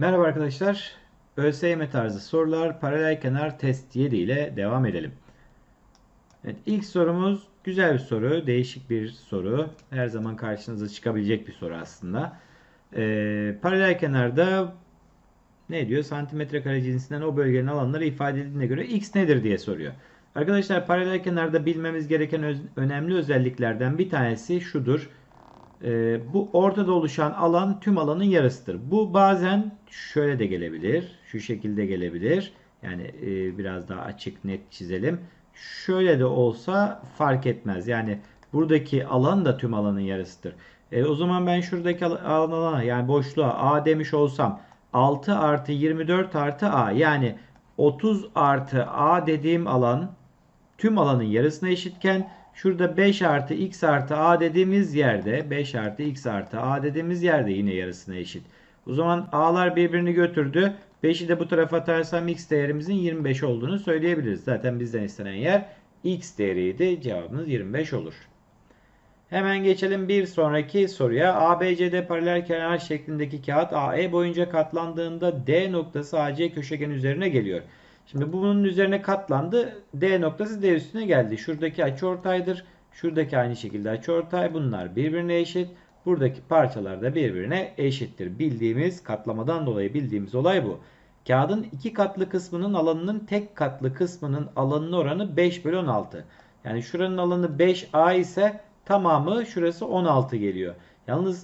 Merhaba arkadaşlar. ÖSYM tarzı sorular paralel kenar test 7 ile devam edelim. Evet, ilk sorumuz güzel bir soru, değişik bir soru. Her zaman karşınıza çıkabilecek bir soru aslında. Ee, paralel ne diyor? Santimetre kare cinsinden o bölgenin alanları ifade edildiğine göre x nedir diye soruyor. Arkadaşlar paralel kenarda bilmemiz gereken öz- önemli özelliklerden bir tanesi şudur. Ee, bu ortada oluşan alan tüm alanın yarısıdır. Bu bazen şöyle de gelebilir. Şu şekilde gelebilir. Yani e, biraz daha açık net çizelim. Şöyle de olsa fark etmez. Yani buradaki alan da tüm alanın yarısıdır. E, o zaman ben şuradaki al- alana yani boşluğa A demiş olsam 6 artı 24 artı A yani 30 artı A dediğim alan tüm alanın yarısına eşitken şurada 5 artı x artı a dediğimiz yerde 5 artı x artı a dediğimiz yerde yine yarısına eşit. O zaman a'lar birbirini götürdü. 5'i de bu tarafa atarsam x değerimizin 25 olduğunu söyleyebiliriz. Zaten bizden istenen yer x değeriydi. Cevabımız 25 olur. Hemen geçelim bir sonraki soruya. ABCD paralel kenar şeklindeki kağıt AE boyunca katlandığında D noktası AC köşegen üzerine geliyor. Şimdi bunun üzerine katlandı. D noktası D üstüne geldi. Şuradaki açıortaydır. Şuradaki aynı şekilde açıortay. Bunlar birbirine eşit. Buradaki parçalar da birbirine eşittir. Bildiğimiz katlamadan dolayı bildiğimiz olay bu. Kağıdın iki katlı kısmının alanının tek katlı kısmının alanının oranı 5 bölü 16. Yani şuranın alanı 5A ise tamamı şurası 16 geliyor. Yalnız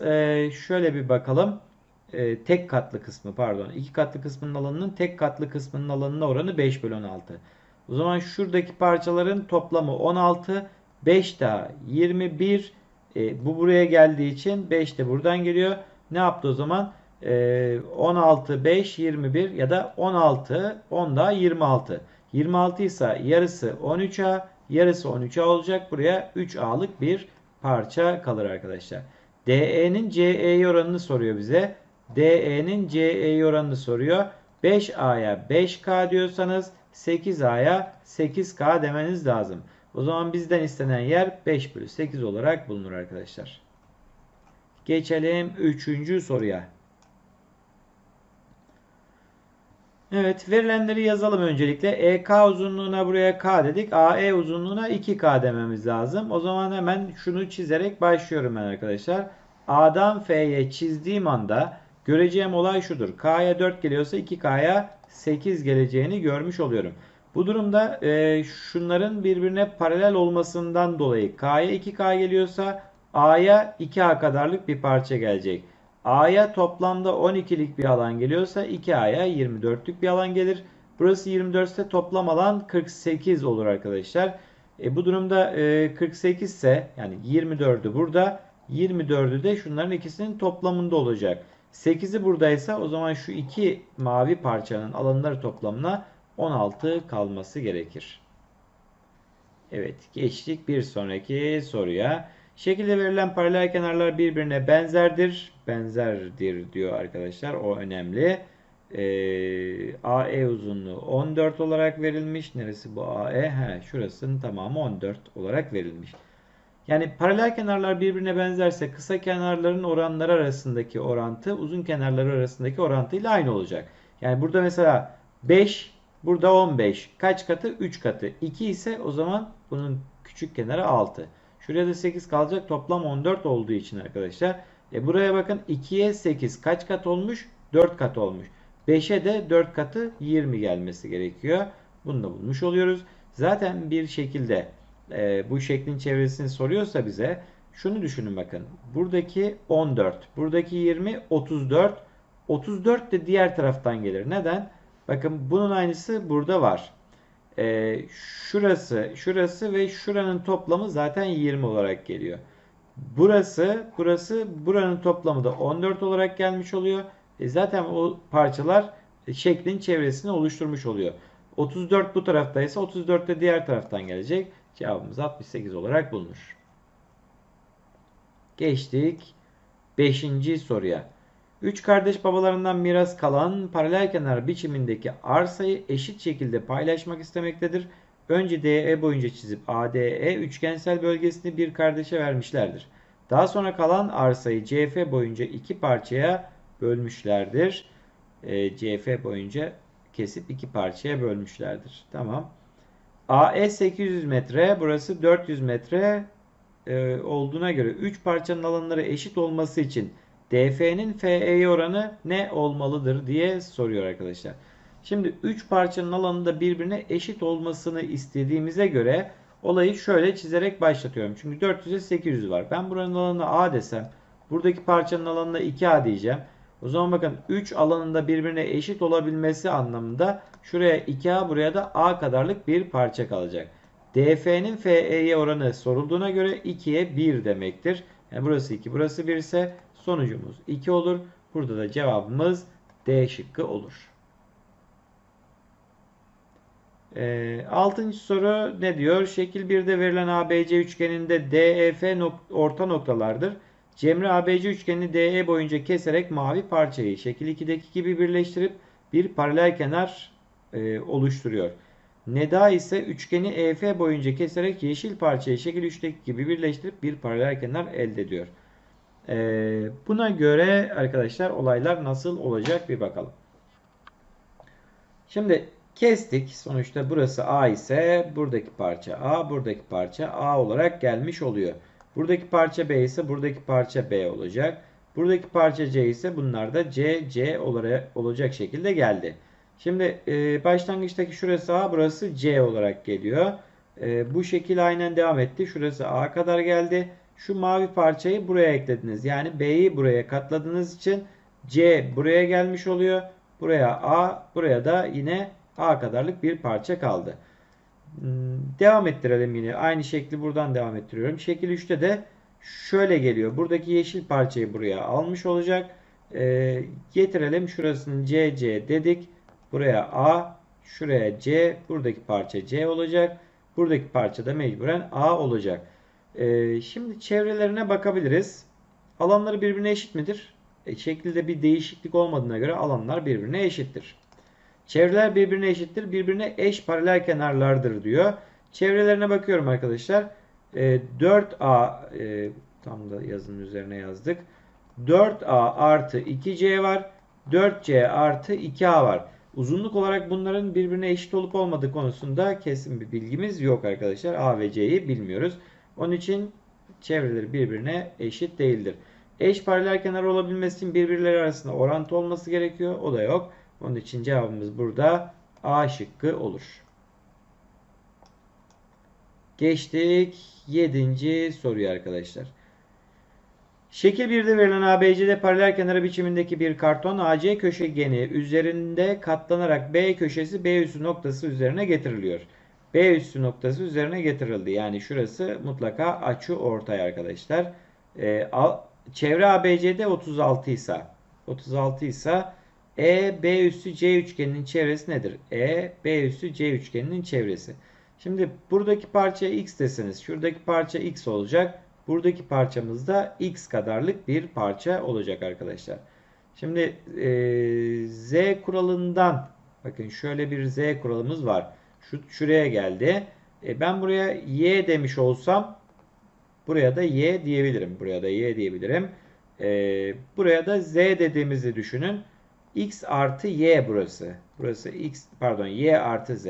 şöyle bir bakalım. E, tek katlı kısmı pardon. iki katlı kısmının alanının tek katlı kısmının alanına oranı 5 bölü 16. O zaman şuradaki parçaların toplamı 16. 5 daha 21. E, bu buraya geldiği için 5 de buradan geliyor. Ne yaptı o zaman? E, 16, 5, 21 ya da 16, 10 daha 26. 26 ise yarısı 13A, yarısı 13A olacak. Buraya 3A'lık bir parça kalır arkadaşlar. DE'nin CE'ye oranını soruyor bize. DE'nin CE'ye oranını soruyor. 5A'ya 5K diyorsanız 8A'ya 8K demeniz lazım. O zaman bizden istenen yer 5 bölü 8 olarak bulunur arkadaşlar. Geçelim 3. soruya. Evet verilenleri yazalım öncelikle. EK uzunluğuna buraya K dedik. AE uzunluğuna 2K dememiz lazım. O zaman hemen şunu çizerek başlıyorum ben arkadaşlar. A'dan F'ye çizdiğim anda göreceğim olay şudur. K'ya 4 geliyorsa 2K'ya 8 geleceğini görmüş oluyorum. Bu durumda e, şunların birbirine paralel olmasından dolayı K'ya 2K geliyorsa A'ya 2A kadarlık bir parça gelecek. A'ya toplamda 12'lik bir alan geliyorsa 2A'ya 24'lük bir alan gelir. Burası 24 ise toplam alan 48 olur arkadaşlar. E, bu durumda e, 48 ise yani 24'ü burada 24'ü de şunların ikisinin toplamında olacak. 8'i buradaysa o zaman şu iki mavi parçanın alanları toplamına 16 kalması gerekir. Evet geçtik bir sonraki soruya. Şekilde verilen paralel kenarlar birbirine benzerdir. Benzerdir diyor arkadaşlar. O önemli. Ee, AE uzunluğu 14 olarak verilmiş. Neresi bu AE? He, şurasının tamamı 14 olarak verilmiş. Yani paralel kenarlar birbirine benzerse kısa kenarların oranları arasındaki orantı uzun kenarları arasındaki orantıyla aynı olacak. Yani burada mesela 5, burada 15. Kaç katı? 3 katı. 2 ise o zaman bunun küçük kenarı 6. Şuraya da 8 kalacak. Toplam 14 olduğu için arkadaşlar. E buraya bakın 2'ye 8 kaç kat olmuş? 4 kat olmuş. 5'e de 4 katı 20 gelmesi gerekiyor. Bunu da bulmuş oluyoruz. Zaten bir şekilde e, bu şeklin çevresini soruyorsa bize şunu düşünün bakın. Buradaki 14, buradaki 20, 34. 34 de diğer taraftan gelir. Neden? Bakın bunun aynısı burada var. Ee, şurası, şurası ve şuranın toplamı zaten 20 olarak geliyor. Burası, burası, buranın toplamı da 14 olarak gelmiş oluyor. E zaten o parçalar şeklin çevresini oluşturmuş oluyor. 34 bu taraftaysa 34 de diğer taraftan gelecek. Cevabımız 68 olarak bulunur. Geçtik 5. soruya. Üç kardeş babalarından miras kalan paralel kenar biçimindeki arsayı eşit şekilde paylaşmak istemektedir. Önce DE boyunca çizip ADE üçgensel bölgesini bir kardeşe vermişlerdir. Daha sonra kalan arsayı CF boyunca iki parçaya bölmüşlerdir. e, CF boyunca kesip iki parçaya bölmüşlerdir. Tamam. AE 800 metre, burası 400 metre e, olduğuna göre 3 parçanın alanları eşit olması için DF'nin FE'ye oranı ne olmalıdır diye soruyor arkadaşlar. Şimdi 3 parçanın alanı da birbirine eşit olmasını istediğimize göre olayı şöyle çizerek başlatıyorum. Çünkü 400'e 800 var. Ben buranın alanına A desem buradaki parçanın alanına 2A diyeceğim. O zaman bakın 3 alanında birbirine eşit olabilmesi anlamında şuraya 2A buraya da A kadarlık bir parça kalacak. DF'nin FE'ye oranı sorulduğuna göre 2'ye 1 demektir. Yani burası 2 burası 1 ise sonucumuz 2 olur. Burada da cevabımız D şıkkı olur. E, altıncı soru ne diyor? Şekil 1'de verilen ABC üçgeninde DEF nok orta noktalardır. Cemre ABC üçgenini DE boyunca keserek mavi parçayı şekil 2'deki gibi birleştirip bir paralel kenar e, oluşturuyor. Neda ise üçgeni EF boyunca keserek yeşil parçayı şekil 3'teki gibi birleştirip bir paralel kenar elde ediyor. E, buna göre arkadaşlar olaylar nasıl olacak bir bakalım. Şimdi kestik. Sonuçta burası A ise buradaki parça A, buradaki parça A olarak gelmiş oluyor. Buradaki parça B ise buradaki parça B olacak. Buradaki parça C ise bunlar da C, C olarak olacak şekilde geldi. Şimdi e, başlangıçtaki şurası A, burası C olarak geliyor. E, bu şekil aynen devam etti. Şurası A kadar geldi. Şu mavi parçayı buraya eklediniz. Yani B'yi buraya katladığınız için C buraya gelmiş oluyor. Buraya A, buraya da yine A kadarlık bir parça kaldı. Devam ettirelim yine. Aynı şekli buradan devam ettiriyorum. Şekil 3'te de şöyle geliyor. Buradaki yeşil parçayı buraya almış olacak. E, getirelim. Şurasını CC dedik. Buraya A, şuraya C. Buradaki parça C olacak. Buradaki parça da mecburen A olacak. E, şimdi çevrelerine bakabiliriz. Alanları birbirine eşit midir? E, şekilde bir değişiklik olmadığına göre alanlar birbirine eşittir. Çevreler birbirine eşittir. Birbirine eş paralel kenarlardır diyor. Çevrelerine bakıyorum arkadaşlar. E, 4A e, tam da yazının üzerine yazdık. 4A artı 2C var. 4C artı 2A var. Uzunluk olarak bunların birbirine eşit olup olmadığı konusunda kesin bir bilgimiz yok arkadaşlar. A ve C'yi bilmiyoruz. Onun için çevreleri birbirine eşit değildir. Eş paralel kenar olabilmesi için birbirleri arasında orantı olması gerekiyor. O da yok. Onun için cevabımız burada A şıkkı olur. Geçtik 7. soruya arkadaşlar. Şekil 1'de verilen ABC'de paralel kenarı biçimindeki bir karton AC köşegeni üzerinde katlanarak B köşesi B üssü noktası üzerine getiriliyor. B üssü noktası üzerine getirildi. Yani şurası mutlaka açı ortay arkadaşlar. Ee, çevre ABC'de 36 ise 36 ise E, B üssü C üçgeninin çevresi nedir? E, B üssü C üçgeninin çevresi. Şimdi buradaki parça x deseniz şuradaki parça x olacak. Buradaki parçamız da x kadarlık bir parça olacak arkadaşlar. Şimdi e, z kuralından bakın şöyle bir z kuralımız var. Şu, şuraya geldi. E, ben buraya y demiş olsam buraya da y diyebilirim. Buraya da y diyebilirim. E, buraya da z dediğimizi düşünün. x artı y burası. Burası x pardon y artı z.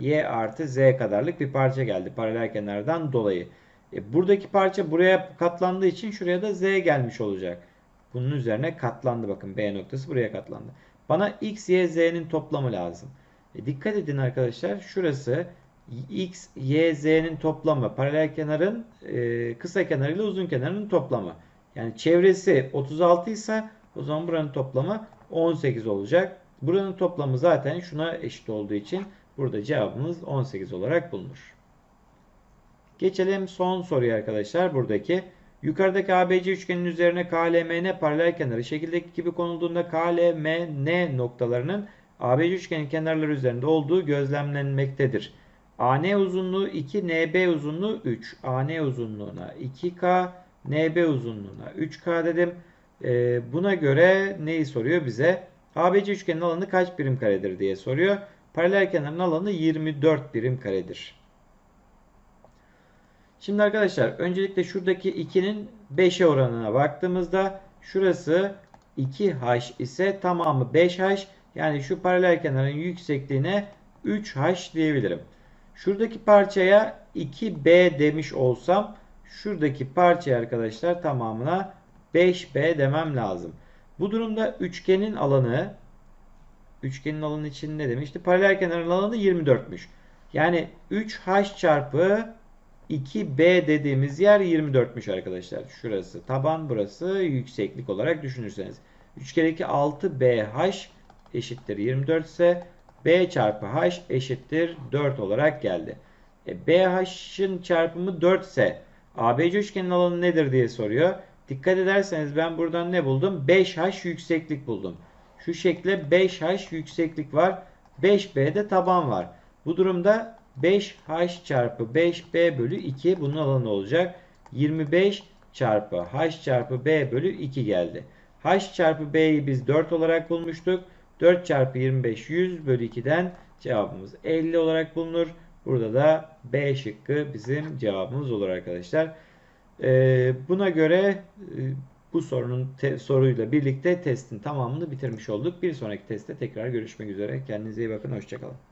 y artı z kadarlık bir parça geldi paralel kenardan dolayı. E, buradaki parça buraya katlandığı için şuraya da z gelmiş olacak. Bunun üzerine katlandı bakın B noktası buraya katlandı. Bana x, y, z'nin toplamı lazım. E, dikkat edin arkadaşlar şurası x, y, z'nin toplamı paralel kenarın e, kısa kenarıyla uzun kenarının toplamı. Yani çevresi 36 ise o zaman buranın toplamı 18 olacak. Buranın toplamı zaten şuna eşit olduğu için burada cevabımız 18 olarak bulunur. Geçelim son soruya arkadaşlar. Buradaki yukarıdaki ABC üçgenin üzerine KLMN paralel kenarı şekildeki gibi konulduğunda KLMN noktalarının ABC üçgenin kenarları üzerinde olduğu gözlemlenmektedir. AN uzunluğu 2, NB uzunluğu 3. AN uzunluğuna 2K, NB uzunluğuna 3K dedim. Ee, buna göre neyi soruyor bize? ABC üçgenin alanı kaç birim karedir diye soruyor. Paralel kenarın alanı 24 birim karedir. Şimdi arkadaşlar öncelikle şuradaki 2'nin 5'e oranına baktığımızda şurası 2h ise tamamı 5h. Yani şu paralel kenarın yüksekliğine 3h diyebilirim. Şuradaki parçaya 2b demiş olsam şuradaki parçaya arkadaşlar tamamına 5b demem lazım. Bu durumda üçgenin alanı üçgenin alanı için ne demişti? Paralel kenarın alanı 24'müş. Yani 3h çarpı 2b dediğimiz yer 24'müş arkadaşlar. Şurası taban burası yükseklik olarak düşünürseniz. 3 kere 2 6bh eşittir 24 ise b çarpı h eşittir 4 olarak geldi. E, bh'ın çarpımı 4 ise ABC üçgenin alanı nedir diye soruyor. Dikkat ederseniz ben buradan ne buldum? 5h yükseklik buldum. Şu şekle 5h yükseklik var. 5b'de taban var. Bu durumda 5h çarpı 5b bölü 2 bunun alanı olacak. 25 çarpı h çarpı b bölü 2 geldi. h çarpı b'yi biz 4 olarak bulmuştuk. 4 çarpı 25 100 bölü 2'den cevabımız 50 olarak bulunur. Burada da B şıkkı bizim cevabımız olur arkadaşlar. Ee, buna göre e, bu sorunun te- soruyla birlikte testin tamamını bitirmiş olduk. Bir sonraki testte tekrar görüşmek üzere. Kendinize iyi bakın. Hoşçakalın.